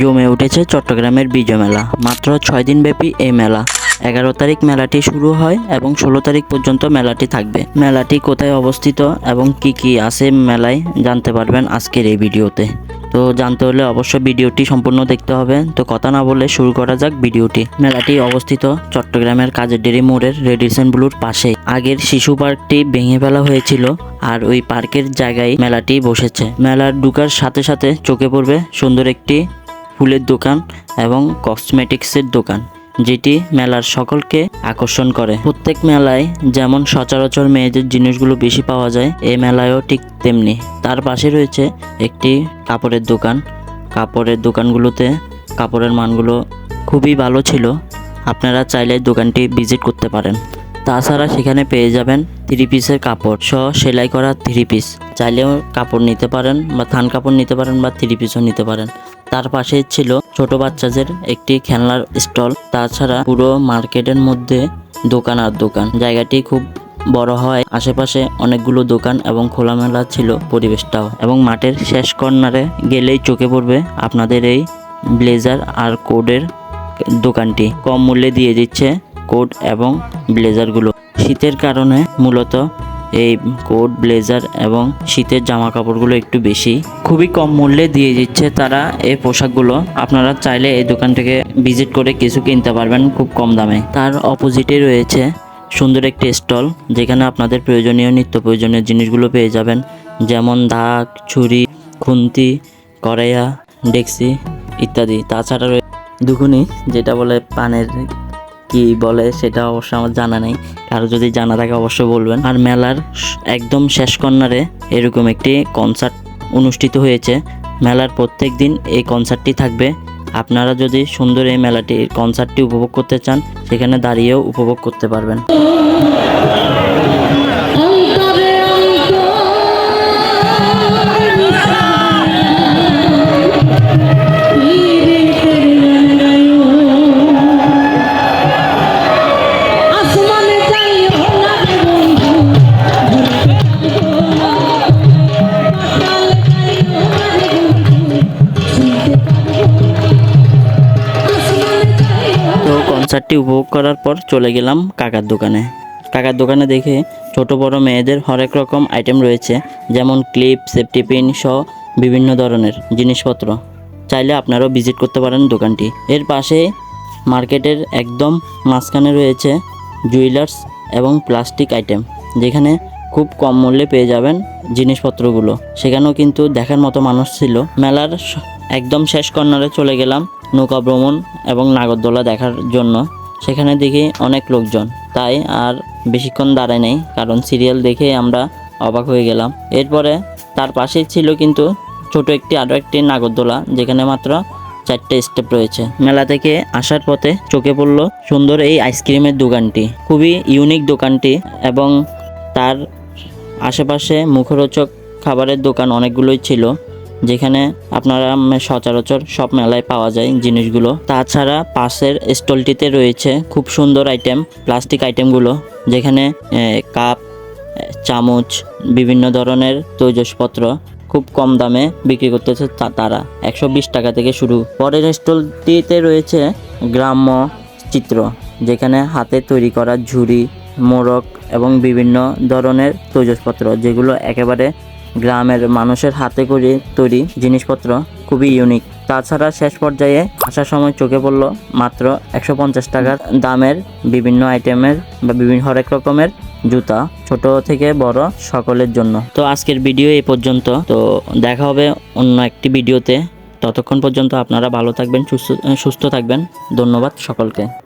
জমে উঠেছে চট্টগ্রামের বিজয় মেলা। মাত্র ছয় দিন ব্যাপী এই মেলা। এগারো তারিখ মেলাটি শুরু হয় এবং ষোলো তারিখ পর্যন্ত মেলাটি থাকবে। মেলাটি কোথায় অবস্থিত এবং কি কি আছে মেলায় জানতে পারবেন আজকের এই ভিডিওতে। তো জানতে হলে অবশ্যই ভিডিওটি সম্পূর্ণ দেখতে হবে। তো কথা না বলে শুরু করা যাক ভিডিওটি। মেলাটি অবস্থিত চট্টগ্রামের কাজের ডেরি মোড়ের রেডিসন ব্লুর পাশে। আগের শিশু পার্কটি ভেঙে ফেলা হয়েছিল আর ওই পার্কের জায়গায় মেলাটি বসেছে। মেলার ঢুকার সাথে সাথে চোখে পড়বে সুন্দর একটি ফুলের দোকান এবং কসমেটিক্সের দোকান, যেটি মেলার সকলকে আকর্ষণ করে। প্রত্যেক মেলায় যেমন সচরাচর মেয়েদের জিনিসগুলো বেশি পাওয়া যায় এই মেলায়ও ঠিক তেমনি। তার পাশে রয়েছে একটি কাপড়ের দোকান। কাপড়ের দোকানগুলোতে কাপড়ের মানগুলো খুবই ভালো ছিল। আপনারা চাইলে দোকানটি ভিজিট করতে পারেন। তাছাড়া সেখানে পেয়ে যাবেন থ্রি পিসের কাপড় সহ সেলাই করা থ্রি পিস চাইলেও কাপড় নিতে পারেন বা থান কাপড় নিতে পারেন বা থ্রি পিসও নিতে পারেন। তার পাশে ছিল ছোট বাচ্চাদের একটি খেলনার স্টল। তাছাড়া পুরো মার্কেটের মধ্যে দোকান আর দোকান। জায়গাটি খুব বড় হয়। আশেপাশে অনেকগুলো দোকান এবং খোলামেলা ছিল পরিবেশটাও। এবং মাঠের শেষ কর্নারে গেলেই চোখে পড়বে আপনাদের এই ব্লেজার আর কোডের দোকানটি। কম মূল্যে দিয়ে দিচ্ছে কোট এবং ব্লেজারগুলো। শীতের কারণে মূলত এই কোট, ব্লেজার এবং শীতের জামা কাপড়গুলো একটু বেশি। খুবই কম মূল্যে দিয়ে দিচ্ছে তারা এই পোশাকগুলো। আপনারা চাইলে এই দোকান থেকে ভিজিট করে কিছু কিনতে পারবেন খুব কম দামে। তার অপোজিটে রয়েছে সুন্দর একটি স্টল, যেখানে আপনাদের প্রয়োজনীয়, নিত্য প্রয়োজনীয় জিনিসগুলো পেয়ে যাবেন। যেমন দাগ, ছুরি, খুন্তি, কড়াইয়া, ডেক্সি ইত্যাদি। তাছাড়া রয়ে- দুগুনি যেটা বলে পানের কি বলে সেটা অবশ্য আমার জানা নেই। কারও যদি জানা থাকে অবশ্যই বলবেন। আর মেলার একদম শেষ কর্নারে এরকম একটি কনসার্ট অনুষ্ঠিত হয়েছে। মেলার প্রত্যেক দিন এই কনসার্টটি থাকবে। আপনারা যদি সুন্দর এই মেলাটি কনসার্টটি উপভোগ করতে চান, সেখানে দাঁড়িয়েও উপভোগ করতে পারবেন। কনসার্টটি উপভোগ করার পর চলে গেলাম কাকার দোকানে। কাকার দোকানে দেখে ছোট বড় মেয়েদের হরেক রকম আইটেম রয়েছে, যেমন ক্লিপ সেফটি পিন সহ বিভিন্ন ধরনের জিনিসপত্র। চাইলে আপনারাও ভিজিট করতে পারেন দোকানটি। এর পাশে মার্কেটের একদম মাঝখানে রয়েছে জুয়েলার্স এবং প্লাস্টিক আইটেম যেখানে খুব কম মূল্যে পেয়ে যাবেন জিনিসপত্রগুলো। সেখানেও কিন্তু দেখার মতো মানুষ ছিল। মেলার একদম শেষ কর্নারে চলে গেলাম নৌকা ভ্রমণ এবং নাগরদোলা দেখার জন্য। সেখানে দেখি অনেক লোকজন। তাই আর বেশিক্ষণ দাঁড়ায় নেই, কারণ সিরিয়াল দেখে আমরা অবাক হয়ে গেলাম। এরপরে তার পাশেই ছিল কিন্তু ছোট একটি আরও একটি নাগরদোলা, যেখানে মাত্র চারটে স্টেপ রয়েছে। মেলা থেকে আসার পথে চোখে পড়ল সুন্দর এই আইসক্রিমের দোকানটি। খুবই ইউনিক দোকানটি এবং তার আশেপাশে মুখরোচক খাবারের দোকান অনেকগুলোই ছিল। যেখানে আপনারা সচরাচর সব মেলায় পাওয়া যায় জিনিসগুলো। তাছাড়া পাশের স্টলটিতে রয়েছে খুব সুন্দর আইটেম, প্লাস্টিক আইটেমগুলো, যেখানে কাপ চামচ, বিভিন্ন ধরনের তৈজসপত্র খুব কম দামে বিক্রি করতেছে তারা। একশো বিশ টাকা থেকে শুরু। পরের স্টলটিতে রয়েছে গ্রাম্য চিত্র, যেখানে হাতে তৈরি করা ঝুড়ি মোড়ক এবং বিভিন্ন ধরনের তৈজসপত্র, যেগুলো একেবারে গ্রামের মানুষের হাতে করে তৈরি জিনিসপত্র খুবই ইউনিক তাছাড়া শেষ পর্যায়ে আসার সময় চোখে পড়ল মাত্র একশো পঞ্চাশ টাকার দামের বিভিন্ন আইটেমের বা বিভিন্ন হরেক রকমের জুতা, ছোট থেকে বড় সকলের জন্য। তো আজকের ভিডিও এই পর্যন্ত। তো দেখা হবে অন্য একটি ভিডিওতে ততক্ষণ পর্যন্ত আপনারা ভালো থাকবেন, সুস্থ সুস্থ থাকবেন। ধন্যবাদ সকলকে।